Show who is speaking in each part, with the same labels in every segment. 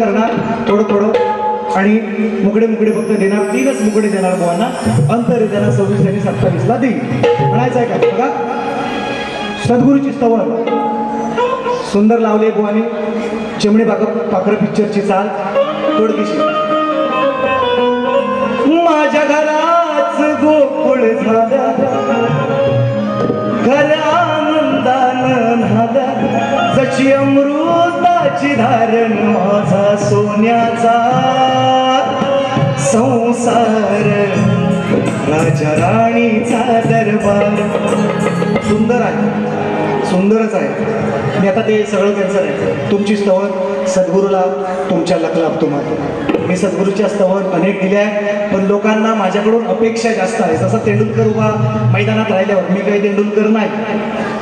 Speaker 1: करणार थोडं थोडं. आणि मुकडे मुकडे फक्त देणार तीनच मुकडे देणार बुवांना अंतर त्यांना सव्वीस आणि सत्तावीसला देईल. म्हणायचं आहे का? बघा. सद्गुरूची स्तवर सुंदर लावले बुवानी. चिमणी पाक पाखरं पिक्चरची चाल. तोडकीशी माझ्या घराच गोकुळ झाला. घर आनंदान झाला. जशी अमृताची धारण माझा सोन्याचा संसार. राजा राणीचा दरबार. सुंदर आहे. सुंदरच आहे. मी आता ते सगळं त्यांचं आहे. तुमची स्तवन सद्गुरूला तुमच्या लखलाभ तुम्हाला. मी सद्गुरूच्या स्तवन अनेक दिल्या आहे पण लोकांना माझ्याकडून अपेक्षा जास्त आहे. जसं तेंडुलकर उभा मैदानात राहिल्यावर मी काही तेंडुलकर नाही.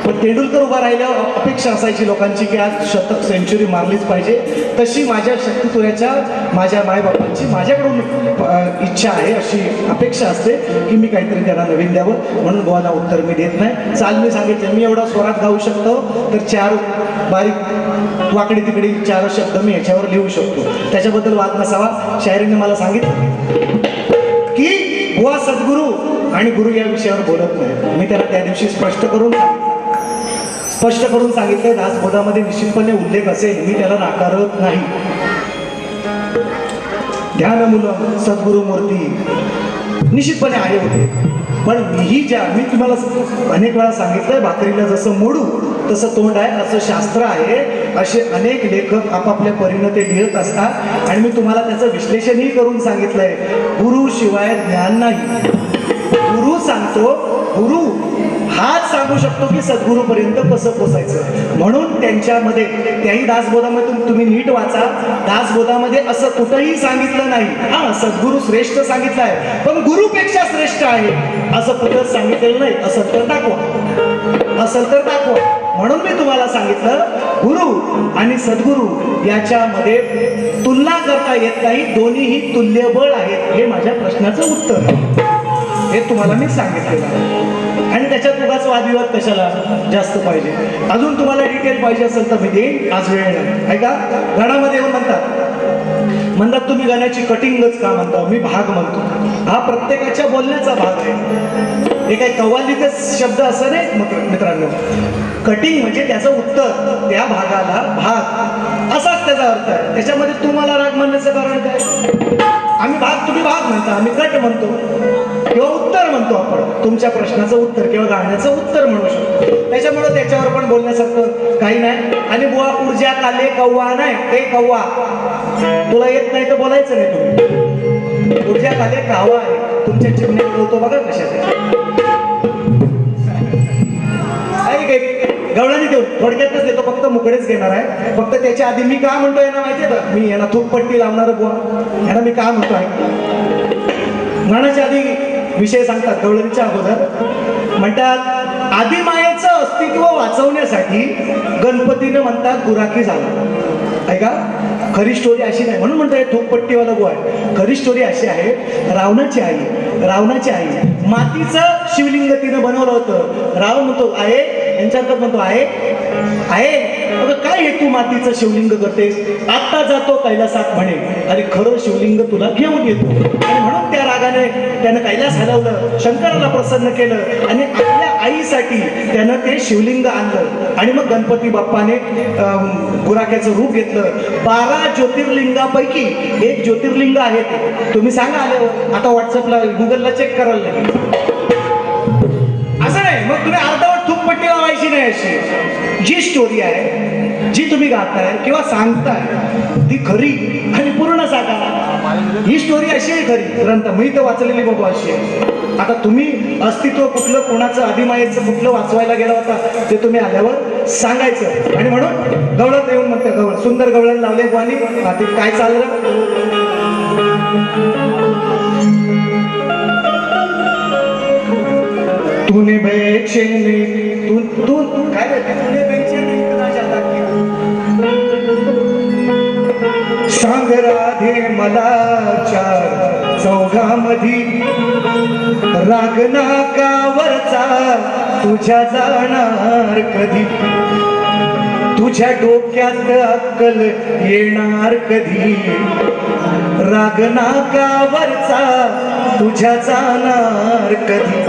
Speaker 1: पण तेंडुलकर उभा राहिल्यावर अपेक्षा असायची लोकांची की आज शतक सेंचुरी मारलीच पाहिजे. तशी माझ्या शक्तितुऱ्याच्या माझ्या मायबापांची माझ्याकडून इच्छा आहे अशी अपेक्षा असते की मी काहीतरी त्यांना नवीन द्यावं. म्हणून गोवाला उत्तर मी देत नाही. चाल मी सांगितलं मी एवढा स्वरात गाऊ शकतो तर चार बारीक वाकडी तिकडी चार शब्द मी याच्यावर लिहू शकतो. त्याच्याबद्दल वाद नसावा. शायरीने मला सांगितलं की गोवा सद्गुरू आणि गुरु या विषयावर बोलत नाही. मी त्याला त्या दिवशी स्पष्ट करून सांगितलं. स्पष्ट करून सांगितलं दासबोधामध्ये निश्चितपणे उल्लेख असेल मी त्याला नाकारत नाही. ध्यान मुलं सद्गुरु मूर्ती. निश्चितपणे आहे होते. पण मीही ज्या मी तुम्हाला अनेक वेळा सांगितलंय भाकरीला जसं मोडू तसं तोंड आहे असं शास्त्र आहे. असे अनेक लेखक आपापल्या परीनं ते लिहित असतात. आणि मी तुम्हाला त्याचं विश्लेषणही करून सांगितलंय. गुरु शिवाय ज्ञान नाही. गुरु सांगतो गुरु हाच सांगू शकतो की सद्गुरूपर्यंत कसं पोचायचं? म्हणून त्यांच्यामध्ये त्याही दासबोधामधून तुम्ही नीट वाचा. दासबोधामध्ये असं कुठंही सांगितलं नाही. हा सद्गुरू श्रेष्ठ सांगितलं आहे पण गुरुपेक्षा श्रेष्ठ आहे. असं कुठं सांगितलेलं नाही. असं तर दाखवा. असं तर दाखवा. म्हणून मी तुम्हाला सांगितलं गुरु आणि सद्गुरू याच्यामध्ये तुलना करता येत नाही. दोन्हीही तुल्यबळ आहेत. हे माझ्या प्रश्नाचं उत्तर. हे तुम्हाला मी सांगितलेलं आहे. वादविवाद कशाला जास्त पाहिजे? अजून तुम्हाला डिटेल पाहिजे असेल तर मी देईन. आज वेळ नाही. ऐका? गणामध्ये येऊन म्हणतात. म्हणतात तुम्ही गाण्याची कटिंगच का म्हणता? मी भाग म्हणतो. हा प्रत्येकाच्या बोलण्याचा भाग आहे. हे काही कव्वालीतच शब्द असं नाही मित्रांनो. कटिंग म्हणजे त्याचं उत्तर त्या भागाला भाग. असाच त्याचा अर्थ आहे. त्याच्यामध्ये तुम्हाला राग म्हणण्याचं कारण काय? आम्ही भाग तुम्ही भाग म्हणता आम्ही कट म्हणतो. किंवा उत्तर म्हणतो आपण. तुमच्या प्रश्नाचं उत्तर किंवा गाण्याचं उत्तर म्हणू शकतो. त्याच्यामुळं त्याच्यावर पण बोलण्यासारखं काही नाही. आणि बुवा ऊर्जा काले कव्वा नाही ते कव्वा तुला येत नाही तर बोलायचं नाही तुम्ही. ऊर्जा काले कावा आहे. तुमच्या चिमण्यात होतो बघा कशात गवळणी देऊ. थोडक्यातच देतो. फक्त मुकडेच घेणार आहे. फक्त त्याच्या आधी मी का म्हणतोय यांना माहितीये का? मी यांना थूकपट्टी लावणार बुवा. यांना मी का म्हणतोय? म्हणाच्या आधी विषय सांगतात. गवळणीच्या अगोदर. म्हणतात आदिमायेचं अस्तित्व वाचवण्यासाठी गणपतीनं म्हणतात गुराखी झाला. ऐका खरी स्टोरी अशी नाही. म्हणून म्हणतात थोकपट्टीवाला बुवा आहे. खरी स्टोरी अशी आहे. रावणाची आई रावणाची आई मातीचं शिवलिंग तिनं बनवलं होतं. राव म्हणतो आहे यांच्यात तो आहे. आहे. अगं काय हे तू मातीचं शिवलिंग करतेस? आत्ता जातो कैलासात म्हणे. अरे खरं शिवलिंग तुला घेऊन येतो. आणि म्हणून त्या रागाने त्यानं कैलास हलवलं शंकराला प्रसन्न केलं आणि आपल्या आईसाठी त्यानं ते शिवलिंग आणलं. आणि मग गणपती बाप्पाने अं, गुराख्याचं रूप घेतलं. बारा ज्योतिर्लिंगापैकी एक ज्योतिर्लिंग आहे तुम्ही सांगा आलं आता व्हॉट्सअपला गुगलला चेक करायला लागेल. अशी जी स्टोरी आहे जी तुम्ही गाताय किंवा सांगताय ती खरी आणि पूर्ण सांगा ही स्टोरी अशी आहे खरी. ग्रंथ मी तर वाचलेली बघू अशी आहे. आता तुम्ही अस्तित्व कुठलं कोणाचं आदिमायेचं कुठलं वाचवायला गेला होता ते तुम्ही आल्यावर सांगायचं. आणि म्हणून गवळत येऊन म्हणते गवळ सुंदर गवळण लावले वाणी ते काय चाललं? तुने बेचैनी तू तू काय इतना ज्यादा सांग राधे मला चार चौघामधी. रागना कावरचा तुझ्या जाणार कधी? तुझ्या डोक्यात अक्कल येणार कधी? रागना कावरचा तुझ्या जाणार कधी?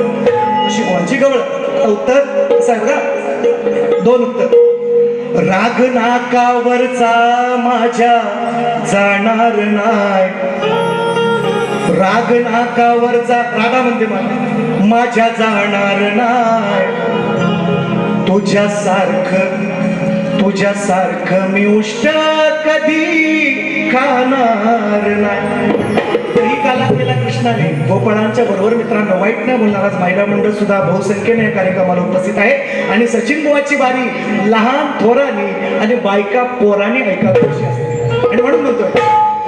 Speaker 1: शिवांची गवळ गवळ उत्तर असं दोन उत्तर. राग नाकावरचा माझ्या जाणार नाही. राग नाकावरचा रागा म्हणते मला माझ्या जाणार नाही. तुझ्यासारखं तुझ्यासारखं मी उष्ट कधी खाणार नाही. तरी काला केला कृष्णाने. गोपाळांच्या बरोबर मित्रांनो वाईट नाही बोलणार महिला मंडळ सुद्धा बहुसंख्येने या कार्यक्रमाला उपस्थित आहे. आणि सचिन बुवाची बारी लहान थोरानी आणि बायका पोराने ऐकावी अशी असते. आणि म्हणून म्हणतोय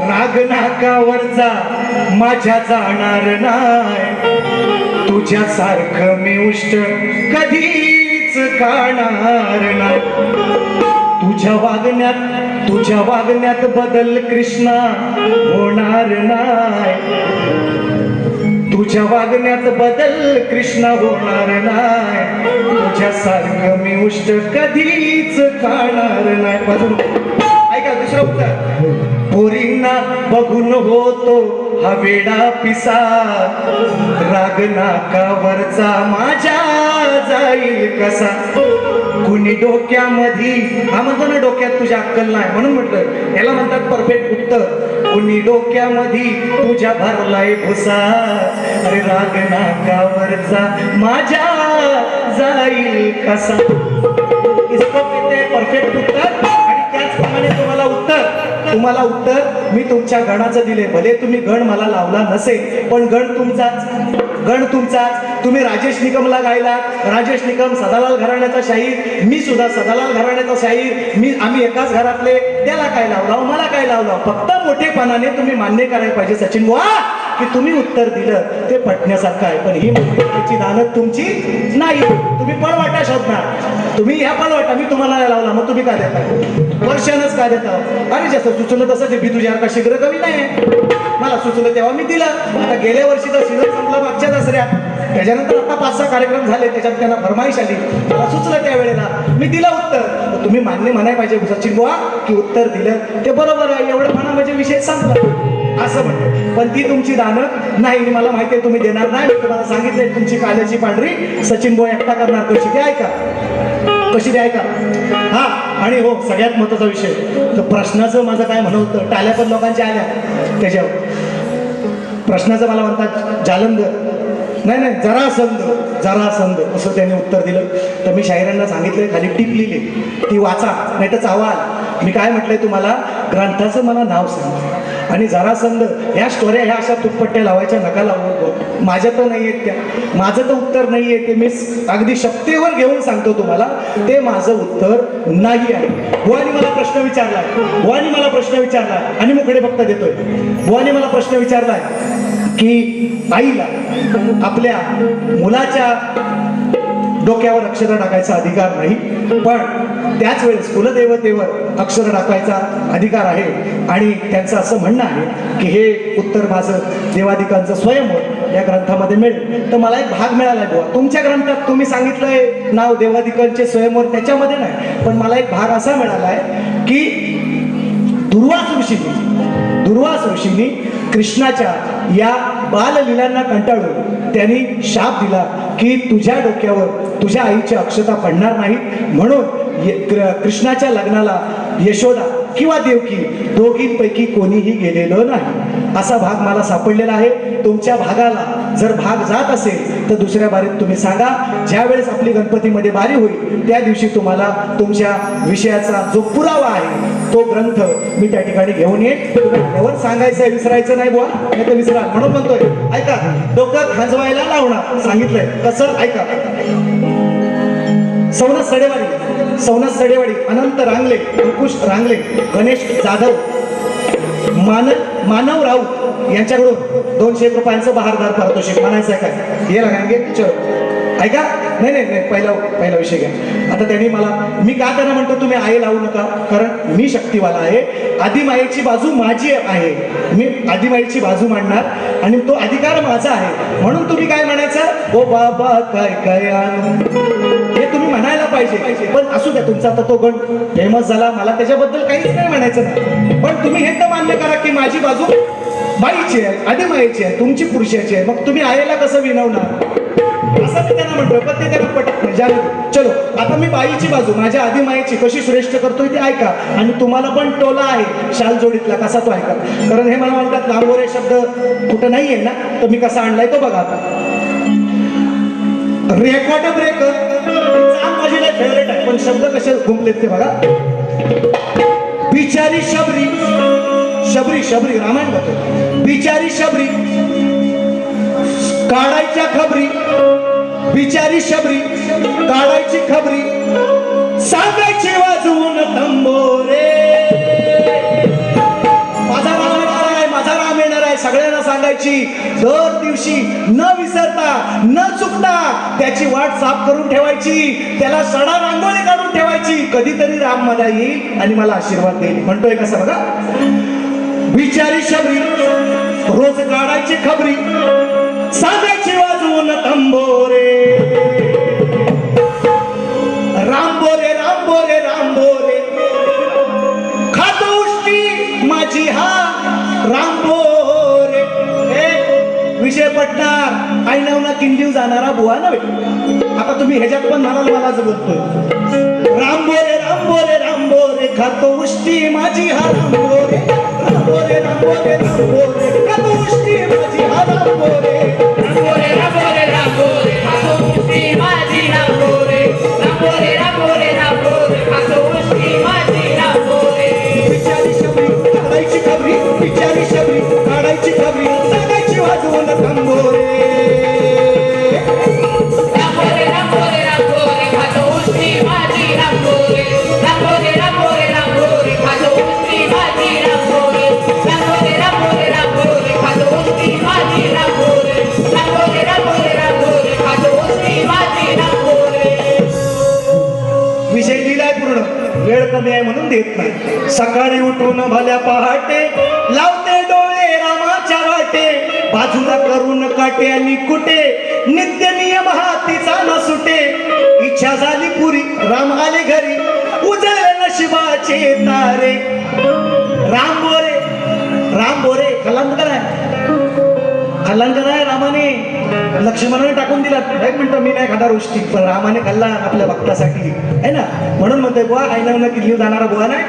Speaker 1: राग नाकावरचा माझ्या जाणार नाही. तुझ्यासारखं मी उष्ट कधीच खाणार नाही. तुझ्या वागण्यात तुझ्या वागण्यात बदल कृष्णा होणार नाही. तुझ्या वागण्यात बदल कृष्णा होणार नाही. तुझ्या सारखं मी उष्ट कधीच खाणार नाही. बाजून ऐका दुसरं उत्तर. पोरींना बघून होतो हा वेडा पिसा राग नाकावरचा माझ्या जाईल कसा? कुणी डोक्यामध्ये हा म्हणतो ना डोक्यात तुझ्या अक्कल नाही म्हणून म्हटलं. याला म्हणतात परफेक्ट उत्तर. कुणी डोक्यामध्ये तुझ्या भरलाय भुसा. अरे राग नाकावरचा माझ्या जाईल कसा. इसको परफेक्ट उत्तर. आणि त्याचप्रमाणे तुम्हाला उत्तर. तुम्हाला उत्तर मी तुमच्या गणाचं दिले भले तुम्ही गण मला लावला नसेल पण गण तुमचाच. गण तुमचाच. तुम्ही राजेश निकमला गायला राजेश निकम सदालाल घराण्याचा शाहीर. मी सुद्धा सदालाल घराण्याचा शाहीर. मी आम्ही एकाच घरातले. त्याला काय लावला? मला काय लावला? फक्त मोठेपणाने तुम्ही मान्य करायला पाहिजे सचिन बुवा की तुम्ही उत्तर दिलं. ते पटण्यासारखं आहे पण ही मोठेपणाची दानत तुमची नाही. तुम्ही पळवाटा शोधणार. तुम्ही ह्या पळवाटा मी तुम्हाला लावला मग तुम्ही काय देता? वर्षानच काय देता? अरे जसं सुचलं तसं ते भी तुझ्या शीघ्र कमी नाही मला सुचलं तेव्हा मी दिलं. आता गेल्या वर्षी तर सीझन संपला मागच्या दसऱ्यात. त्याच्यानंतर आता पाच सहा कार्यक्रम झाले त्याच्यात त्यांना फरमाईश आली. मला सुचलं त्यावेळेला मी दिलं उत्तर. तुम्ही मान्य म्हणाय पाहिजे सचिन बुवा की उत्तर दिलं. ते बरोबर आहे एवढं म्हणा म्हणजे विषय संपला. असं म्हणतो पण ती तुमची दानं नाही मला माहिती आहे तुम्ही देणार नाही. मी तुम्हाला सांगितलंय तुमची काल्याची पांढरी. सचिन बोय एकटा करणार कशी ते ऐका. कशी द्याय का हा आणि हो सगळ्यात महत्त्वाचा विषय. तर प्रश्नाचं माझं काय म्हणत होतं टाल्या पण लोकांच्या आल्या. त्याच्यावर. प्रश्नाचं मला म्हणतात जालंधर नाही नाही जरा संद जरा संद असं त्यांनी उत्तर दिलं. तर मी शाहिरांना सांगितलं खाली टीप लिहिली. ती वाचा नाही तर चावाल मी काय म्हटलंय तुम्हाला? ग्रंथाचं मला नाव सांग. आणि जरा संद ह्या स्टोऱ्या ह्या अशा तुटपट्ट्या लावायच्या नका लावून माझ्या तर नाही आहेत त्या. माझं तर उत्तर नाही आहे ते. मी अगदी शक्तीवर घेऊन सांगतो तुम्हाला ते माझं उत्तर नाही आहे. बुवानी मला प्रश्न विचारलाय बुवानी मला प्रश्न विचारलाय आणि मुकडे फक्त देतोय. बुवानी मला प्रश्न विचारलाय की आईला आपल्या मुलाच्या डोक्यावर अक्षर टाकायचा अधिकार नाही पण त्याच वेळेस कुलदेवतेवर अक्षर टाकायचा अधिकार आहे. आणि त्यांचं असं म्हणणं आहे की हे उत्तर माझं देवादिकांचं स्वयंवर या ग्रंथामध्ये मिळेल. तर मला एक भाग मिळाला बुवा. तुमच्या ग्रंथात तुम्ही सांगितलंय नाव देवादिकांचे स्वयंवर त्याच्यामध्ये नाही. पण मला एक भाग असा मिळाला आहे की दुर्वास ऋषींनी दुर्वास ऋषींनी कृष्णाच्या या बाललीलांना कंटाळून त्यांनी शाप दिला की तुझ्या डोक्यावर तुझ्या आईची अक्षता पडणार नाही. म्हणून कृष्णाच्या लग्नाला यशोदा किंवा देवकी दोघींपैकी कोणीही गेलेलं नाही. असा भाग मला सापडलेला आहे. तुमच्या भागाला जर भाग जात असेल तर दुसऱ्या बारीत तुम्ही सांगा. ज्या वेळेस आपली गणपतीमध्ये बारी होईल त्या दिवशी तुम्हाला तुमच्या विषयाचा जो पुरावा आहे तो ग्रंथ मी त्या ठिकाणी घेऊन येईल तुम्ही सांगायचं विसरायचं नाही बुवा. नाही तर विसरा. म्हणून म्हणतोय. ऐका डोकं खाजवायला लावणार. सांगितलंय. कसं? ऐका. सवनाथ सडेवारी. सवनाथ सडेवाडी अनंत रांगले अंकुश रांगले गणेश जाधव मानव मानव राऊत यांच्याकडून दोनशे एक रुपयांचं बहारदार पारितोषिक म्हणायचं आहे काय हे लागांगे त्याच्यावर ऐका? नाही नाही नाही पहिला पहिला विषय घ्या. आता त्यांनी मला मी का त्यांना म्हणतो तुम्ही आई लावू नका? कारण मी शक्तिवाला आहे आदिमायेची बाजू माझी आहे. मी आदिमायेची बाजू मांडणार आणि तो अधिकार माझा आहे. म्हणून तुम्ही काय म्हणायचं? ओ बाबा काय काय पाहिजे. पण असू द्या तुमचा आता तो गण फेमस झाला मला त्याच्याबद्दल काहीच नाही म्हणायचं. नाही पण तुम्ही हे तर मान्य करा की माझी बाजू बाईची आहे आदिमाईची आहे तुमची पुरुषाची आहे. मग तुम्ही आईला कसं विनवणार? असं मी त्यांना म्हणतोय पण ते त्यांना पटत नाही. चलो आता मी बाईची बाजू माझ्या आधी माईची कशी श्रेष्ठ करतोय ते ऐका. आणि तुम्हाला पण टोला आहे शाल जोडीतला कसा तो ऐका. कारण हे मला म्हणतात लांबोरे शब्द कुठं नाहीये ना? तर मी कसा आणलाय तो बघा आता. रेकॉर्ड ब्रेकर माझी नाही फेवरेट आहे. पण शब्द कसे घुमलेत ते बघा. बिचारी शबरी शबरी शबरी रामायण बघतो बिचारी शबरी काढायच्या खबरी बिचारी शबरी काढायची खबरी सगळ्यांना दर दिवशी न विसरता न चुकता त्याची वाट साफ करून ठेवायची त्याला सडा रांगोळी काढून ठेवायची. कधीतरी राम मला येईल आणि मला आशीर्वाद देईल. म्हणतोय कसं बघा? बिचारी शबरी रोज काढायची खबरी साधायची वाजवून तंबोरे. रामबोरे रामबोरे रामबोरे खातो माझी हा रामबोरे पटणार आई नवना किंडीव जाणारा बुवा नव्हे आता तुम्ही ह्याच्यात पण म्हणाल मला आज बोलतोय खातो उष्टी माझी हा रामबोरे रामबोरे रामबोरे रामबोरे खातो उष्टी माझी हा
Speaker 2: रांगोरे खातो उष्टी माझी रांगोरे रांगोरे रांगोरे रांगोरे खातो उष्टी माझी रांगोरे
Speaker 1: बिचारी शबरी काढायची खबरी बिचारी शबरी सकाळी उठून भल्या पहाटे लावते डोळे रामाच्या वाटे. बाजूला करून काटे आणि कुटे. नित्य नियम हातीचा न सुटे. इच्छा झाली पुरी राम आले घरी. उजळ नशिबाचे तारे. राम राम खाल्लांतर आहे रामाने. लक्ष्मणाने टाकून दिला एक मिनिट मी नाही खाणार गोष्टी पण रामाने खाल्ला आपल्या भक्तासाठी. आहे ना? म्हणून म्हणते बुवा आईना किल्ली जाणारा बुवा नाही.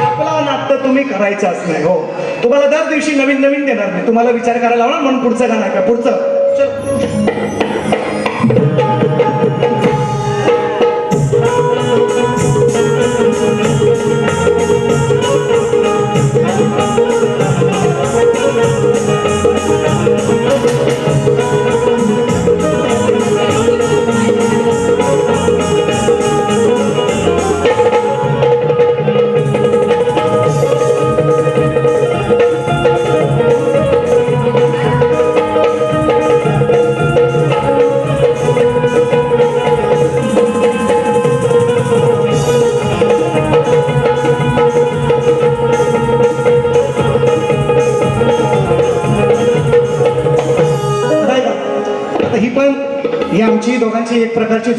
Speaker 1: आपला नाट्य तुम्ही करायचं नाही. हो. तुम्हाला दर दिवशी नवीन नवीन देणार मी. तुम्हाला विचार करायला लावणार म्हणून पुढचं गाणं का पुढचं.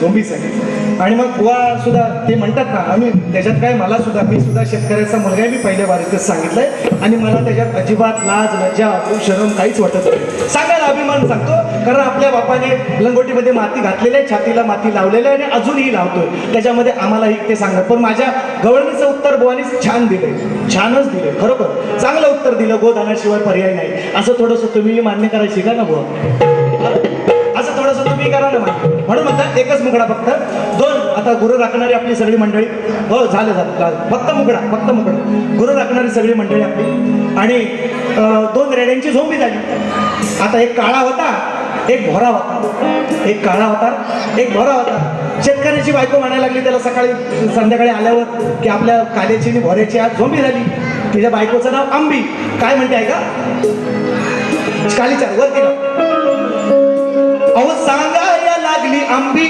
Speaker 1: झोंबीच आहे. आणि मग बुवा सुद्धा ते म्हणतात ना आम्ही त्याच्यात काय मला सुद्धा मी सुद्धा शेतकऱ्याचा मुलगा मी पहिल्या बारीतच सांगितलंय. आणि मला त्याच्यात अजिबात लाज लज्जा शरम काहीच वाटत नाही. सांगायला अभिमान सांगतो कारण आपल्या बापाने लंगोटीमध्ये माती घातलेली आहे छातीला माती लावलेली आहे आणि अजूनही लावतोय. त्याच्यामध्ये आम्हालाही ते सांगत पण माझ्या गवळणीचं उत्तर बुवानीच छान दिलंय. छानच दिलंय खरोखर. चांगलं उत्तर दिलं गोदानाशिवाय पर्याय नाही. असं थोडंसं तुम्ही मान्य करायची का ना बुवा. असं थोडंसं तुम्ही ना म्हणून म्हणतात एकच मुकडा फक्त दोन आता गुरु राखणारी आपली सगळी मंडळी हो झालं झालं फक्त मुकडा फक्त मुकडा गुरु राखणारी सगळी मंडळी आपली. आणि दोन रेड्यांची झोंबी झाली. आता एक काळा होता एक भोरा होता. एक काळा होता एक भोरा होता. शेतकऱ्याची बायको म्हणायला लागली त्याला सकाळी संध्याकाळी आल्यावर की आपल्या काल्याची आणि भोऱ्याची आज झोंबी झाली. तिच्या बायकोचं नाव आंबी. काय म्हणते आहे का कालीच्या वर केलं अहो सांगा सांगायला लागली आंबी.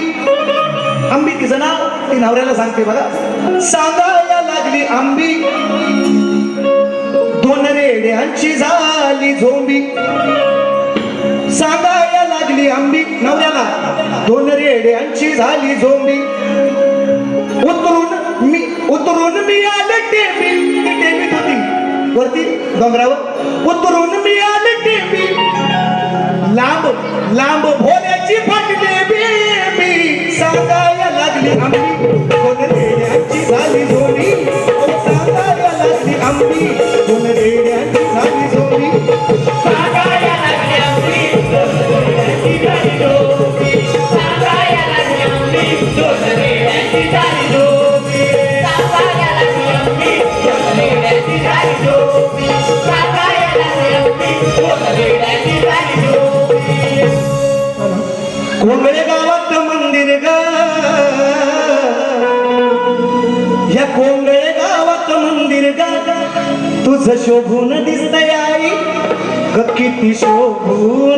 Speaker 1: आंबी तिचं नाव? ती नवऱ्याला सांगते बघा. सांगा सांगायला लागली आंबी. दोन रेड्यांची झाली झोंबी. सांगा सांगायला लागली आंबी. नवऱ्याला दोन रेड्यांची झाली झोंबी. उतरून मी उतरून मी आले टेबी. टेबीत होती. वरती डोंगरावर. उतरून मी आले टेबी. लांब लांब भोल्याची फटली बी सांगायला लागली आम्ही. কৃতি সবুজ